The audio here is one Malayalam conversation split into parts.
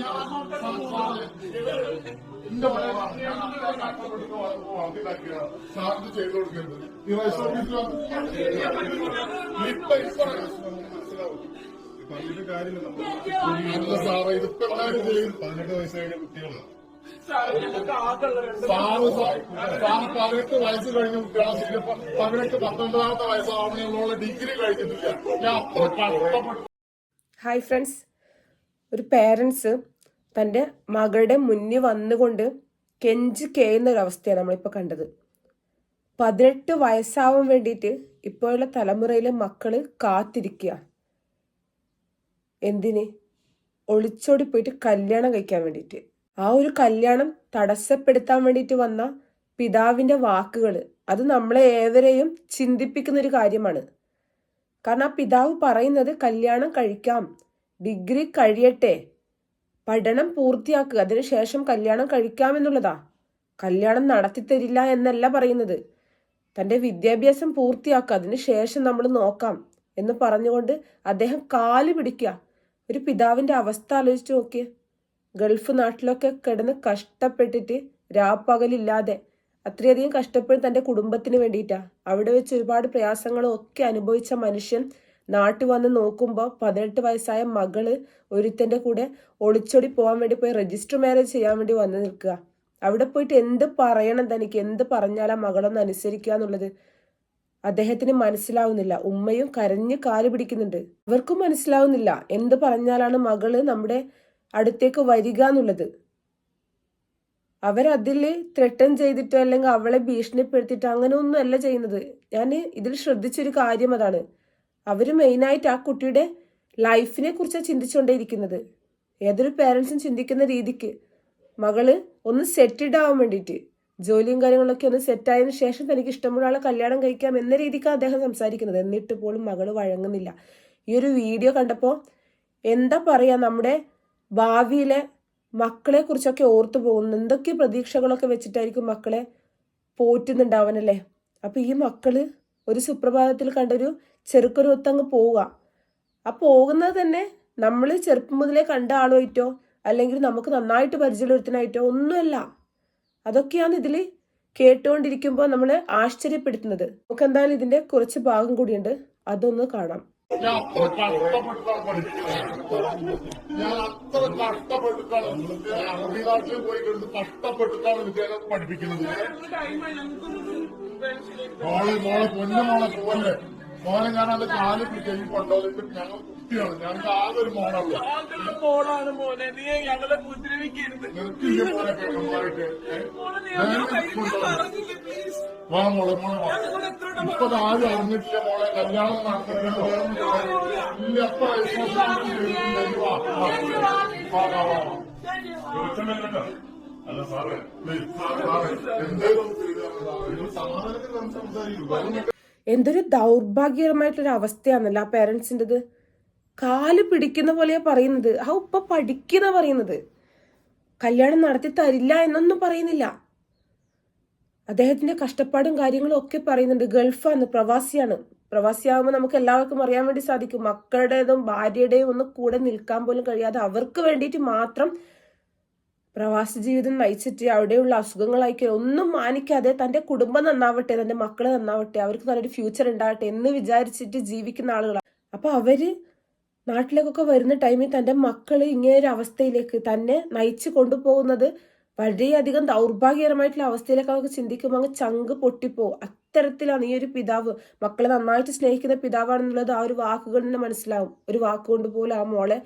ഈ പതിനെട്ട് വയസ്സ് കഴിഞ്ഞ കുട്ടികളാണ് പതിനെട്ട് വയസ്സ് കഴിഞ്ഞ കുട്ടികളാണ് പതിനെട്ട് പത്തൊൻപതാമത്തെ വയസ്സാവുന്നതിനുള്ള ഡിഗ്രി കഴിഞ്ഞിട്ടില്ല ഞാൻ ഹായ് ഫ്രണ്ട്സ് ഒരു പേരൻസ് തന്റെ മകളുടെ മുന്നിൽ വന്നുകൊണ്ട് കെഞ്ചി കേയുന്ന ഒരവസ്ഥയാണ് നമ്മളിപ്പോൾ കണ്ടത്. പതിനെട്ട് വയസ്സാവാൻ വേണ്ടിയിട്ട് ഇപ്പോഴുള്ള തലമുറയിലെ മക്കൾ കാത്തിരിക്കുക. എന്തിന്? ഒളിച്ചോടി പോയിട്ട് കല്യാണം കഴിക്കാൻ വേണ്ടിയിട്ട്. ആ ഒരു കല്യാണം തടസ്സപ്പെടുത്താൻ വേണ്ടിയിട്ട് വന്ന പിതാവിന്റെ വാക്കുകൾ അത് നമ്മളെ ഏവരെയും ചിന്തിപ്പിക്കുന്ന ഒരു കാര്യമാണ്. കാരണം ആ പിതാവ് പറയുന്നത് കല്യാണം കഴിക്കാം ഡിഗ്രി കഴിയട്ടെ പഠനം പൂർത്തിയാക്കുക അതിനുശേഷം കല്യാണം കഴിക്കാമെന്നുള്ളതാ. കല്യാണം നടത്തിത്തരില്ല എന്നല്ല പറയുന്നത്. തന്റെ വിദ്യാഭ്യാസം പൂർത്തിയാക്കുക അതിനുശേഷം നമ്മൾ നോക്കാം എന്ന് പറഞ്ഞുകൊണ്ട് അദ്ദേഹം കാൽ പിടിക്കുക ഒരു പിതാവിന്റെ അവസ്ഥ ആലോചിച്ച് നോക്കിയേ ഗൾഫ് നാട്ടിലൊക്കെ കിടന്ന് കഷ്ടപ്പെട്ടിട്ട് രാപ്പകലില്ലാതെ അത്രയധികം കഷ്ടപ്പെട്ട് തന്റെ കുടുംബത്തിന് വേണ്ടിയിട്ടാ. അവിടെ വെച്ച് ഒരുപാട് പ്രയാസങ്ങളും ഒക്കെ അനുഭവിച്ച മനുഷ്യൻ നാട്ടിൽ വന്ന് നോക്കുമ്പോൾ പതിനെട്ട് വയസ്സായ മകൾ ഒരുത്തന്റെ കൂടെ ഒളിച്ചോടി പോകാൻ വേണ്ടി പോയി രജിസ്റ്റർ മാരേജ് ചെയ്യാൻ വേണ്ടി വന്ന് നിൽക്കുക. അവിടെ പോയിട്ട് എന്ത് പറയണം തനിക്ക്? എന്ത് പറഞ്ഞാൽ ആ മകളൊന്ന് അനുസരിക്കുക എന്നുള്ളത് അദ്ദേഹത്തിന് മനസ്സിലാവുന്നില്ല. ഉമ്മയും കരഞ്ഞ് കാൽ പിടിക്കുന്നുണ്ട്. ഇവർക്കും മനസ്സിലാവുന്നില്ല. എന്ത് പറഞ്ഞാലാണ് മകൾ നമ്മുടെ അടുത്തേക്ക് വരിക എന്നുള്ളത്. അവരതിൽ ത്രെട്ടൻ ചെയ്തിട്ടോ അല്ലെങ്കിൽ അവളെ ഭീഷണിപ്പെടുത്തിയിട്ടോ അങ്ങനെ ഒന്നും അല്ല ചെയ്യുന്നത്. ഞാൻ ഇതിൽ ശ്രദ്ധിച്ചൊരു കാര്യം അതാണ്. അവർ മെയിനായിട്ട് ആ കുട്ടിയുടെ ലൈഫിനെ കുറിച്ചാണ് ചിന്തിച്ചുകൊണ്ടേയിരിക്കുന്നത് ഏതൊരു പേരൻസും ചിന്തിക്കുന്ന രീതിക്ക് മകൾ ഒന്ന് സെറ്റിൽഡ് ആവാൻ വേണ്ടിയിട്ട് ജോലിയും കാര്യങ്ങളൊക്കെ ഒന്ന് സെറ്റായതിനു ശേഷം തനിക്ക് ഇഷ്ടമുള്ള ആളെ കല്യാണം കഴിക്കാം എന്ന രീതിക്കാണ് അദ്ദേഹം സംസാരിക്കുന്നത്. എന്നിട്ട് പോലും മകൾ വഴങ്ങുന്നില്ല. ഈ ഒരു വീഡിയോ കണ്ടപ്പോൾ എന്താ പറയുക നമ്മുടെ ഭാവിയിലെ മക്കളെ കുറിച്ചൊക്കെ ഓർത്തു പോകുന്നു എന്തൊക്കെ പ്രതീക്ഷകളൊക്കെ വെച്ചിട്ടായിരിക്കും മക്കളെ പോറ്റുന്നുണ്ടാവനല്ലേ അപ്പൊ ഈ മക്കൾ ഒരു സുപ്രഭാതത്തിൽ കണ്ടൊരു ചെറുക്കൊരു ഒത്തങ്ങ് പോവുക. ആ പോകുന്നത് തന്നെ നമ്മൾ ചെറുപ്പം മുതലേ കണ്ട ആളുമായിട്ടോ അല്ലെങ്കിൽ നമുക്ക് നന്നായിട്ട് പരിചയപ്പെടുത്തനായിട്ടോ ഒന്നുമല്ല. അതൊക്കെയാണ് ഇതിൽ കേട്ടുകൊണ്ടിരിക്കുമ്പോൾ നമ്മളെ ആശ്ചര്യപ്പെടുത്തുന്നത്. നമുക്ക് എന്തായാലും ഇതിന്റെ കുറച്ച് ഭാഗം കൂടിയുണ്ട്. അതൊന്ന് കാണാം. ഞാൻ അത്ര കഷ്ടപ്പെട്ടിട്ടാണ് അറബി നാട്ടിൽ പോയി കഷ്ടപ്പെട്ടിട്ടാണ് വിദ്യാലയം പഠിപ്പിക്കുന്നത്. മോളെ മോളെ പൊന്നു മോളെ പോവല്ലേ മോനെ ഞാൻ അത് കാൽ കൊണ്ടോന്നിട്ട് ഞങ്ങൾ കുട്ടിയാണ് ഞങ്ങൾക്ക് ആകെ ഒരു മോളാണ്. മോനെ. നീ ഞങ്ങളെ ഉപദ്രവിക്കരുത്. മോനെ പെണ്ണുമായിട്ട് വാ മോളെ മോളെ വാ. ഇപ്പൊ ആരും അറിഞ്ഞിട്ടില്ല മോളെ. കല്യാണം നടത്തുന്നില്ല ഇല്ല. അപ്പൊ വാ വാ വാ. വാ വാ അല്ല സാറേ എന്തേലും സമാധാനത്തിൽ നമുക്ക് സംസാരിക്കും. എന്തൊരു ദൗർഭാഗ്യകരമായിട്ടൊരു അവസ്ഥയാണല്ലോ ആ പേരൻസിന്റെത്. കാൽ പിടിക്കുന്ന പോലെയാ പറയുന്നത്. ആ ഉപ്പ പഠിക്കുന്ന പറയുന്നത്. കല്യാണം നടത്തി തരില്ല എന്നൊന്നും പറയുന്നില്ല. അദ്ദേഹത്തിന്റെ കഷ്ടപ്പാടും കാര്യങ്ങളും ഒക്കെ പറയുന്നുണ്ട്. ഗൾഫാണ് പ്രവാസിയാണ്. പ്രവാസിയാകുമ്പോൾ നമുക്ക് എല്ലാവർക്കും അറിയാൻ വേണ്ടി സാധിക്കും. മക്കളുടേതും ഭാര്യയുടെയും ഒന്നും കൂടെ നിൽക്കാൻ പോലും കഴിയാതെ അവർക്ക് വേണ്ടിയിട്ട് മാത്രം പ്രവാസ ജീവിതം നയിച്ചിട്ട് അവിടെയുള്ള അസുഖങ്ങളായിരിക്കും ഒന്നും മാനിക്കാതെ തന്റെ കുടുംബം നന്നാവട്ടെ തന്റെ മക്കൾ നന്നാവട്ടെ അവർക്ക് നല്ലൊരു ഫ്യൂച്ചർ ഉണ്ടാവട്ടെ എന്ന് വിചാരിച്ചിട്ട് ജീവിക്കുന്ന ആളുകളാണ് അപ്പൊ അവർ നാട്ടിലേക്കൊക്കെ വരുന്ന ടൈമിൽ തന്റെ മക്കൾ ഇങ്ങനെ ഒരു അവസ്ഥയിലേക്ക് തന്നെ നയിച്ചു കൊണ്ടുപോകുന്നത് വളരെയധികം ദൗർഭാഗ്യകരമായിട്ടുള്ള അവസ്ഥയിലേക്ക് അവർക്ക് ചിന്തിക്കുമ്പോൾ അങ്ങ് ചങ്ക് പൊട്ടിപ്പോവും. അത്തരത്തിലാണ് ഈ ഒരു പിതാവ്. മക്കളെ നന്നായിട്ട് സ്നേഹിക്കുന്ന പിതാവാണെന്നുള്ളത് ആ ഒരു വാക്കുകൾ തന്നെ മനസ്സിലാവും. ഒരു വാക്കുകൊണ്ട് പോലും ആ മോളെ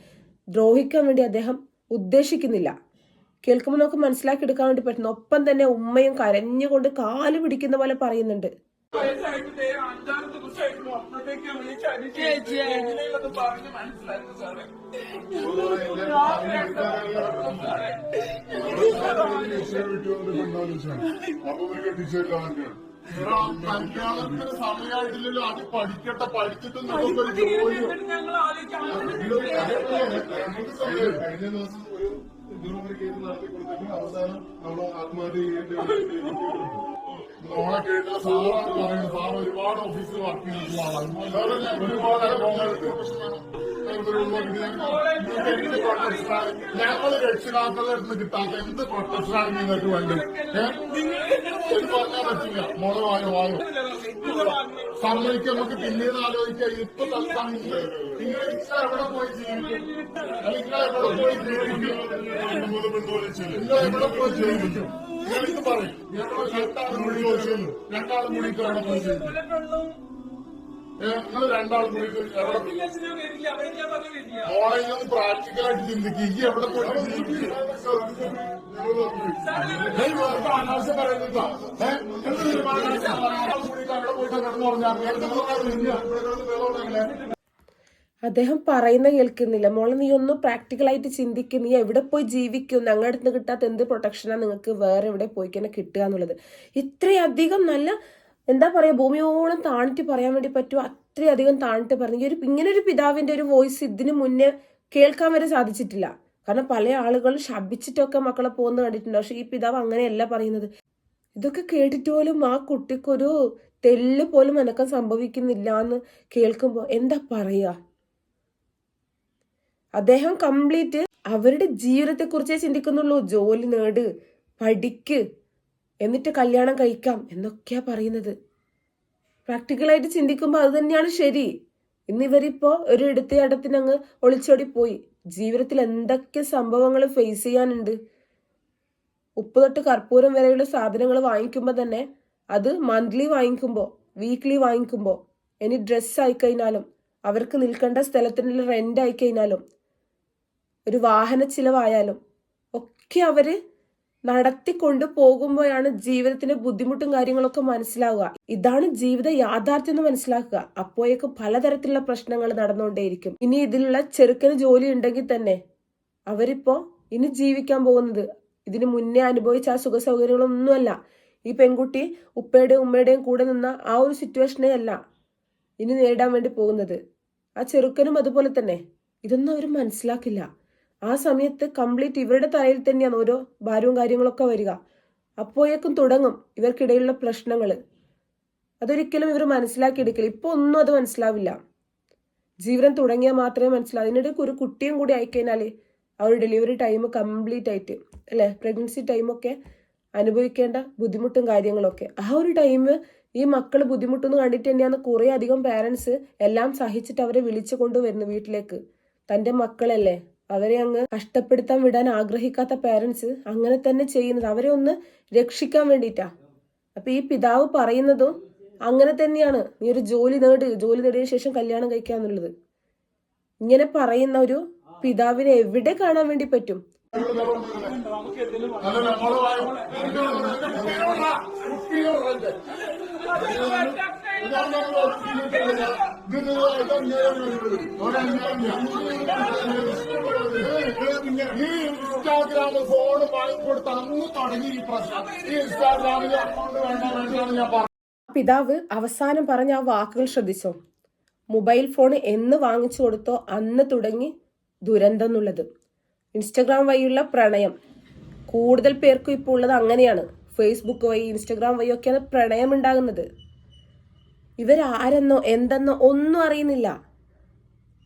ദ്രോഹിക്കാൻ വേണ്ടി അദ്ദേഹം ഉദ്ദേശിക്കുന്നില്ല. കേൾക്കുമ്പോൾ നമുക്ക് മനസ്സിലാക്കി എടുക്കാൻ വേണ്ടി പറ്റുന്നു ഒപ്പം തന്നെ ഉമ്മയും കരഞ്ഞുകൊണ്ട് കാൽ പിടിക്കുന്ന പോലെ പറയുന്നുണ്ട്. അഞ്ചാറ് ദിവസമായിട്ടുള്ളൂ അപ്പോഴത്തേക്ക് വിളിച്ച് അനുചേച്ചി എങ്ങനെയുള്ളത് പറഞ്ഞ് മനസ്സിലായിരുന്നു സാറേ. അപ്പൊ കെട്ടിച്ചേക്കാൻ കല്യാണത്തിന് സമയമായിട്ടില്ലല്ലോ അത് പഠിക്കട്ടെ പഠിച്ചിട്ട് നമുക്കൊരു ജോലി ഞങ്ങൾ ആലോചിക്കാം കഴിഞ്ഞ ദിവസം ഒരു ഇതുപോലെ കേസ് നടത്തി കൊടുത്തെങ്കിൽ അവസാനം നമ്മൾ ആത്മഹത്യ ചെയ്യേണ്ടി വന്നു. മോളെ കേട്ടില്ല സാറാണ് പറയുന്നത് സാർ ഒരുപാട് ഓഫീസിൽ വർക്ക് ചെയ്തിട്ടുള്ള ആളാണ് വേറെ ഞാൻ ഒരുപാട് അനുഭവങ്ങളുണ്ട് ഞങ്ങൾ രക്ഷിതാക്കളുടെ അടുത്ത് കിട്ടാത്ത എന്ത് പ്രൊട്ടക്ഷനാണ് നിങ്ങൾക്ക് വേണ്ടത് ഏഹ് പറഞ്ഞാൽ പറ്റില്ല മോളെ വായോ വായോ സമ്മതിക്ക് നമുക്ക് പിന്നീട് ആലോചിക്കാം ഇപ്പൊ തൽക്കാലം നിങ്ങൾ എവിടെ പോയി ജീവിക്കും നിങ്ങൾ എവിടെ പോയി ജീവിക്കും നിങ്ങൾ എവിടെ പോയി ജീവിക്കും ഞാനിത് പറയും ഞങ്ങൾ രണ്ടാളും കൂടി ചോദിച്ചു രണ്ടാളും കൂടിയിട്ട് എവിടെ പോയി കൂടി അദ്ദേഹം പറയുന്ന കേൾക്കുന്നില്ല. മോളെ നീ ഒന്ന് പ്രാക്ടിക്കലായിട്ട് ചിന്തിക്കും. നീ എവിടെ പോയി ജീവിക്കും? ഞങ്ങളുടെ അടുത്ത് കിട്ടാത്ത എന്ത് പ്രൊട്ടക്ഷനാ നിങ്ങൾക്ക് വേറെ എവിടെ പോയി തന്നെ കിട്ടുക എന്നുള്ളത്. ഇത്രയധികം നല്ല എന്താ പറയാ ഭൂമിയോളം താണിട്ട് പറയാൻ വേണ്ടി പറ്റുമോ അത്രയധികം താണിട്ട് പറഞ്ഞു. ഒരു ഇങ്ങനെ ഒരു പിതാവിന്റെ ഒരു വോയിസ് ഇതിനു മുന്നേ കേൾക്കാൻ വരെ സാധിച്ചിട്ടില്ല. കാരണം പല ആളുകളും ശപിച്ചിട്ടൊക്കെ മക്കളെ പോകുന്ന കണ്ടിട്ടുണ്ട്. പക്ഷെ ഈ പിതാവ് അങ്ങനെയല്ല പറയുന്നത്. ഇതൊക്കെ കേട്ടിട്ട് പോലും ആ കുട്ടിക്കൊരു തെല്ല് പോലും അനക്കം സംഭവിക്കുന്നില്ല എന്ന് കേൾക്കുമ്പോൾ എന്താ പറയുക അദ്ദേഹം കംപ്ലീറ്റ് അവരുടെ ജീവിതത്തെ കുറിച്ചേ ചിന്തിക്കുന്നുള്ളൂ. ജോലി നേട് പഠിക്ക്. എന്നിട്ട് കല്യാണം കഴിക്കാം എന്നൊക്കെയാ പറയുന്നത്. പ്രാക്ടിക്കലായിട്ട് ചിന്തിക്കുമ്പോൾ അത് തന്നെയാണ് ശരി. ഇന്നിവരിപ്പോ ഒരു ഇടത്തെ അങ്ങ് ഒളിച്ചോടി പോയി. ജീവിതത്തിൽ എന്തൊക്കെ സംഭവങ്ങൾ ഫേസ് ചെയ്യാനുണ്ട്. ഉപ്പ് തൊട്ട് കർപ്പൂരം വരെയുള്ള സാധനങ്ങൾ വാങ്ങിക്കുമ്പോൾ തന്നെ അത് മന്ത്ലി വാങ്ങിക്കുമ്പോൾ വീക്ക്ലി വാങ്ങിക്കുമ്പോൾ ഇനി ഡ്രസ്സ് ആയിക്കഴിഞ്ഞാലും അവർക്ക് നിൽക്കേണ്ട സ്ഥലത്തിനുള്ള റെന്റ് ആയിക്കഴിഞ്ഞാലും ഒരു വാഹന ചിലവായാലും ഒക്കെ അവർ നടത്തിക്കൊണ്ട് പോകുമ്പോഴാണ് ജീവിതത്തിന്റെ ബുദ്ധിമുട്ടും കാര്യങ്ങളൊക്കെ മനസ്സിലാവുക. ഇതാണ് ജീവിത യാഥാർത്ഥ്യം എന്ന് മനസ്സിലാക്കുക. അപ്പോഴേക്ക് പലതരത്തിലുള്ള പ്രശ്നങ്ങൾ നടന്നുകൊണ്ടേയിരിക്കും. ഇനി ഇതിലുള്ള ചെറുക്കന് ജോലി ഉണ്ടെങ്കിൽ തന്നെ അവരിപ്പോ ഇനി ജീവിക്കാൻ പോകുന്നത്. ഇതിനു മുന്നേ അനുഭവിച്ച ആ സുഖ സൗകര്യങ്ങളൊന്നുമല്ല ഈ പെൺകുട്ടി ഉപ്പയുടെയും ഉമ്മയുടെയും കൂടെ നിന്ന ആ ഒരു സിറ്റുവേഷനെ അല്ല ഇനി നേടാൻ വേണ്ടി പോകുന്നത്. ആ ചെറുക്കനും അതുപോലെ തന്നെ. ഇതൊന്നും അവർ മനസ്സിലാക്കില്ല. ആ സമയത്ത് കംപ്ലീറ്റ് ഇവരുടെ തലയിൽ തന്നെയാണ് ഓരോ ഭാരവും കാര്യങ്ങളൊക്കെ വരിക. അപ്പോഴേക്കും തുടങ്ങും ഇവർക്കിടയിലുള്ള പ്രശ്നങ്ങൾ അതൊരിക്കലും ഇവർ മനസ്സിലാക്കിയെടുക്കില്ല. ഇപ്പോൾ ഒന്നും അത് മനസ്സിലാവില്ല. ജീവിതം തുടങ്ങിയാൽ മാത്രമേ മനസ്സിലാവൂ അതിനിടയ്ക്ക് ഒരു കുട്ടിയും കൂടി ആയിക്കഴിഞ്ഞാൽ ഒരു ഡെലിവറി ടൈം കംപ്ലീറ്റ് ആയിട്ട് അല്ലേ? പ്രഗ്നൻസി ടൈമൊക്കെ അനുഭവിക്കേണ്ട ബുദ്ധിമുട്ടും കാര്യങ്ങളൊക്കെ. ആ ഒരു ടൈം ഈ മക്കൾ ബുദ്ധിമുട്ടൊന്നും കണ്ടിട്ട് തന്നെയാണ് കുറേ അധികം പാരൻസ് എല്ലാം സഹിച്ചിട്ട് അവരെ വിളിച്ചു കൊണ്ടുവരുന്നു വീട്ടിലേക്ക്. തന്റെ മക്കളല്ലേ? അവരെ അങ്ങ് കഷ്ടപ്പെടുത്താൻ വിടാൻ ആഗ്രഹിക്കാത്ത പേരൻസ് അങ്ങനെ തന്നെ ചെയ്യുന്നത്. അവരെ ഒന്ന് രക്ഷിക്കാൻ വേണ്ടിയിട്ടാ. അപ്പൊ ഈ പിതാവ് പറയുന്നതും അങ്ങനെ തന്നെയാണ്. നീ ഒരു ജോലി നേട് ജോലി നേടിയ ശേഷം കല്യാണം കഴിക്കാന്നുള്ളത്. ഇങ്ങനെ പറയുന്ന ഒരു പിതാവിനെ എവിടെ കാണാൻ വേണ്ടി പറ്റും? കുട്ടിയോടെ ഈ ഇൻസ്റ്റാഗ്രാമിൽ ഫോൺ വാങ്ങിക്കൊടുത്ത് അന്ന് തുടങ്ങി ഈ പ്രശ്നം ഈ ഇൻസ്റ്റാഗ്രാമിൽ അക്കൗണ്ട് വേണ്ട ഞാൻ പറഞ്ഞു പിതാവ് അവസാനം പറഞ്ഞ ആ വാക്കുകൾ ശ്രദ്ധിച്ചോ? മൊബൈൽ ഫോൺ എന്ന് വാങ്ങിച്ചു കൊടുത്തോ അന്ന് തുടങ്ങി ദുരന്തം എന്നുള്ളത്. ഇൻസ്റ്റഗ്രാം വഴിയുള്ള പ്രണയം. കൂടുതൽ പേർക്കും ഇപ്പോൾ ഉള്ളത് അങ്ങനെയാണ്. ഫേസ്ബുക്ക് വഴി ഇൻസ്റ്റഗ്രാം വഴിയൊക്കെയാണ് പ്രണയം ഉണ്ടാകുന്നത്. ഇവരാരെന്നോ എന്തെന്നോ ഒന്നും അറിയുന്നില്ല.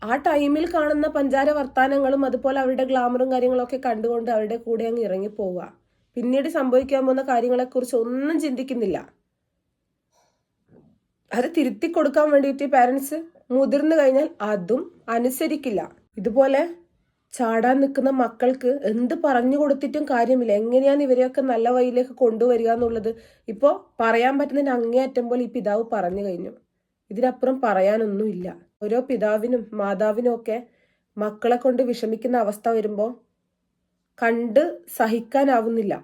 ആ ടൈമിൽ കാണുന്ന പഞ്ചാര വർത്താനങ്ങളും അതുപോലെ അവരുടെ ഗ്ലാമറും കാര്യങ്ങളൊക്കെ കണ്ടുകൊണ്ട് അവരുടെ കൂടെ അങ്ങ് ഇറങ്ങി പോവുക. പിന്നീട് സംഭവിക്കാൻ പോകുന്ന കാര്യങ്ങളെക്കുറിച്ച് ഒന്നും ചിന്തിക്കുന്നില്ല. അത് തിരുത്തി കൊടുക്കാൻ വേണ്ടിയിട്ട് പാരൻസ് മുതിർന്നു കഴിഞ്ഞാൽ അതും അനുസരിക്കില്ല. ഇതുപോലെ ചാടാൻ നിൽക്കുന്ന മക്കൾക്ക് എന്ത് പറഞ്ഞു കൊടുത്തിട്ടും കാര്യമില്ല. എങ്ങനെയാണ് ഇവരെയൊക്കെ നല്ല വഴിയിലേക്ക് കൊണ്ടുവരിക എന്നുള്ളത്? ഇപ്പോൾ പറയാൻ പറ്റുന്നതിന് അങ്ങേയറ്റം പോലെ ഈ പിതാവ് പറഞ്ഞു കഴിഞ്ഞു. ഇതിനപ്പുറം പറയാനൊന്നുമില്ല. ഓരോ പിതാവിനും മാതാവിനും ഒക്കെ മക്കളെ കൊണ്ട് വിഷമിക്കുന്ന അവസ്ഥ വരുമ്പോൾ കണ്ട് സഹിക്കാനാവുന്നില്ല.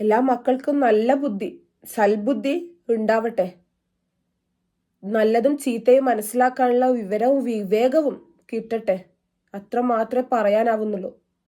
എല്ലാ മക്കൾക്കും നല്ല ബുദ്ധി സൽബുദ്ധി ഉണ്ടാവട്ടെ. നല്ലതും ചീത്തയും മനസ്സിലാക്കാനുള്ള വിവരവും വിവേകവും കിട്ടട്ടെ. അത്ര മാത്രമേ പറയാനാവുന്നുള്ളൂ.